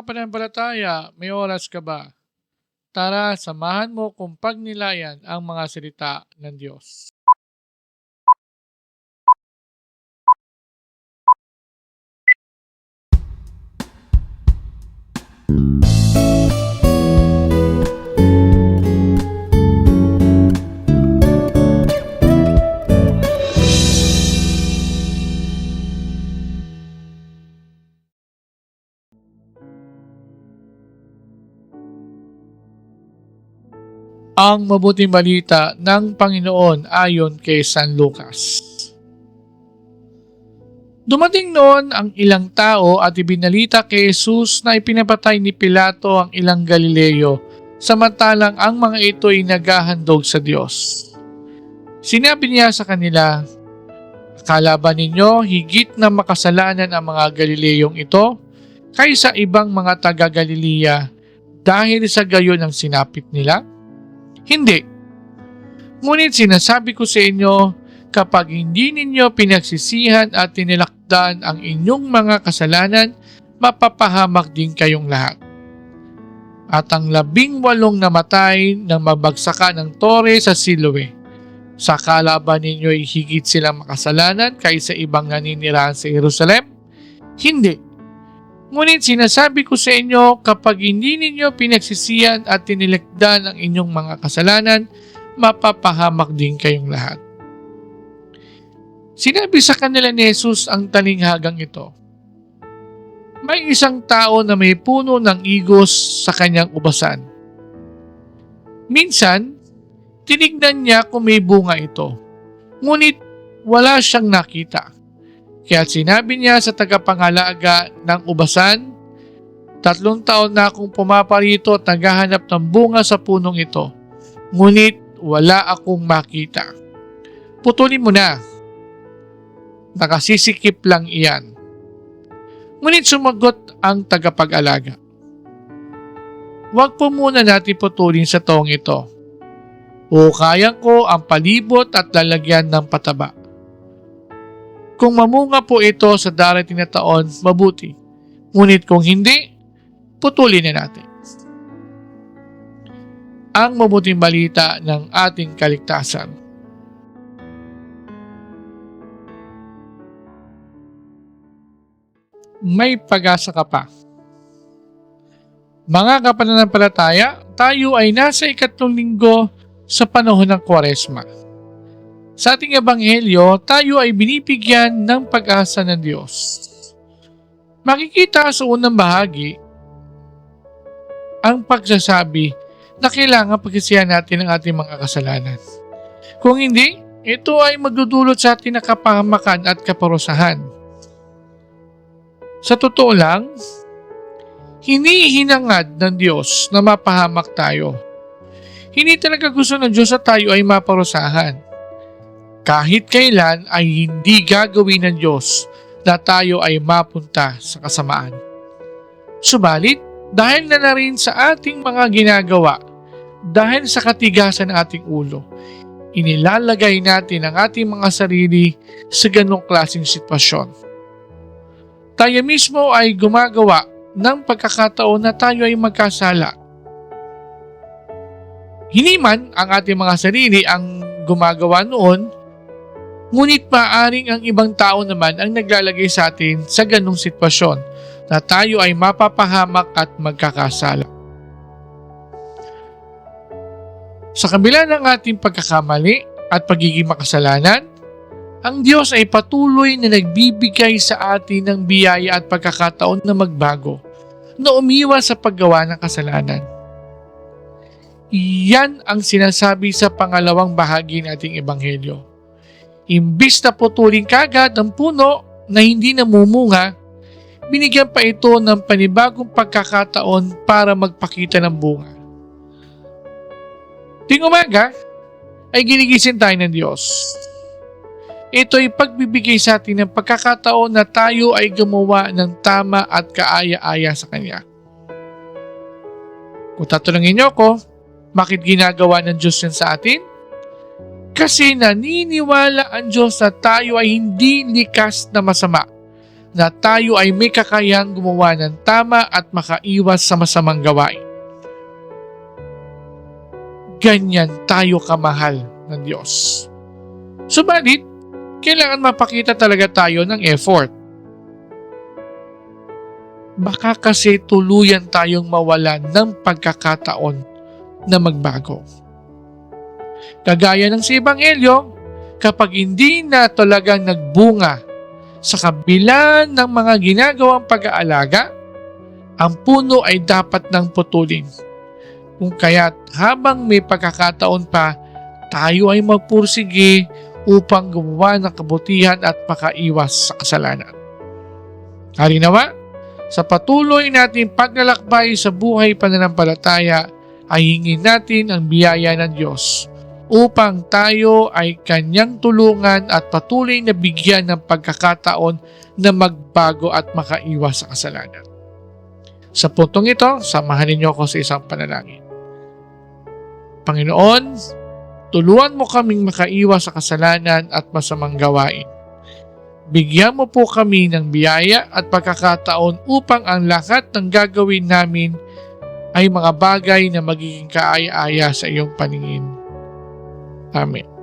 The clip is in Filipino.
kapanampalataya, may oras ka ba? Tara, samahan mo kung pagnilayan ang mga salita ng Diyos. Ang mabuting balita ng Panginoon ayon kay San Lucas. Dumating noon ang ilang tao at ibinalita kay Jesus na ipinapatay ni Pilato ang ilang Galileo samantalang ang mga ito ay naghahandog sa Diyos. Sinabi niya sa kanila, Akala ba ninyo higit na makasalanan ang mga Galileyong ito kaysa ibang mga taga-Galilea dahil sa gayon ang sinapit nila? Hindi. Ngunit sinasabi ko sa inyo, kapag hindi ninyo pinagsisihan at tinilakdan ang inyong mga kasalanan, mapapahamak din kayong lahat. At ang labing walong namatay nang mabagsakan ng tore sa Siloe. Sa kalaban ninyo ay higit silang makasalanan kaysa ibang naninirahan sa Jerusalem? Hindi. Ngunit sinasabi ko sa inyo, kapag hindi ninyo pinagsisiyan at tinilikdan ang inyong mga kasalanan, mapapahamak din kayong lahat. Sinabi sa kanila ni Jesus ang talinghagang ito. May isang tao na may puno ng igos sa kanyang ubasan. Minsan, tinignan niya kung may bunga ito. Ngunit wala siyang nakita. Kaya sinabi niya sa tagapangalaga ng ubasan, Tatlong taon na akong pumaparito at naghahanap ng bunga sa punong ito. Ngunit wala akong makita. Putulin mo na. Nakasisikip lang iyan. Ngunit sumagot ang tagapag-alaga. Huwag po muna natin putulin sa taong ito. O kaya ko ang palibot at lalagyan ng pataba. Kung mamunga po ito sa darating na taon, mabuti. Ngunit kung hindi, putulin na natin. Ang mabuting balita ng ating kaligtasan. May pag-asa ka pa. Mga kapananampalataya, tayo ay nasa ikatlong linggo sa panahon ng Kwaresma. Sa ating ebanghelyo, tayo ay binibigyan ng pag-asa ng Diyos. Makikita sa unang bahagi ang pagsasabi na kailangan pagkisiyan natin ang ating mga kasalanan. Kung hindi, ito ay magdudulot sa atin ng kapahamakan at kaparusahan. Sa totoo lang, hinihinangad ng Diyos na mapahamak tayo. Hindi talaga gusto ng Diyos na tayo ay maparusahan. Kahit kailan ay hindi gagawin ng Diyos na tayo ay mapunta sa kasamaan. Subalit, dahil na na rin sa ating mga ginagawa, dahil sa katigasan ng ating ulo, inilalagay natin ang ating mga sarili sa ganong klaseng sitwasyon. Tayo mismo ay gumagawa ng pagkakataon na tayo ay magkasala. Hindi man ang ating mga sarili ang gumagawa noon, ngunit maaring ang ibang tao naman ang naglalagay sa atin sa ganong sitwasyon na tayo ay mapapahamak at magkakasala. Sa kabila ng ating pagkakamali at pagiging makasalanan, ang Diyos ay patuloy na nagbibigay sa atin ng biyaya at pagkakataon na magbago, na umiwas sa paggawa ng kasalanan. Iyan ang sinasabi sa pangalawang bahagi ng ating ebanghelyo. Imbis na putulin kagad ang puno na hindi namumunga, binigyan pa ito ng panibagong pagkakataon para magpakita ng bunga. Ting umaga ay ginigising tayo ng Diyos. Ito ay pagbibigay sa atin ng pagkakataon na tayo ay gumawa ng tama at kaaya-aya sa Kanya. Kung tatanungin niyo ako, bakit ginagawa ng Diyos yan sa atin? Kasi naniniwala ang Diyos na tayo ay hindi likas na masama na tayo ay may kakayang gumawa ng tama at makaiwas sa masamang gawain. Ganyan tayo kamahal ng Diyos. Subalit, kailangan mapakita talaga tayo ng effort. Baka kasi tuluyan tayong mawalan ng pagkakataon na magbago. Kagaya ng si Ebanghelyo, kapag hindi na talagang nagbunga sa kabila ng mga ginagawang pag-aalaga, ang puno ay dapat nang putulin. Kung kaya't habang may pagkakataon pa, tayo ay magpursige upang gumawa ng kabutihan at makaiwas sa kasalanan. Halinawa, sa patuloy nating paglalakbay sa buhay pananampalataya ay hingin natin ang biyaya ng Diyos upang tayo ay kanyang tulungan at patuloy na bigyan ng pagkakataon na magbago at makaiwas sa kasalanan. Sa puntong ito, samahan ninyo ako sa isang panalangin. Panginoon, tuluan mo kaming makaiwas sa kasalanan at masamang gawain. Bigyan mo po kami ng biyaya at pagkakataon upang ang lahat ng gagawin namin ay mga bagay na magiging kaaya-aya sa iyong paningin. Amin.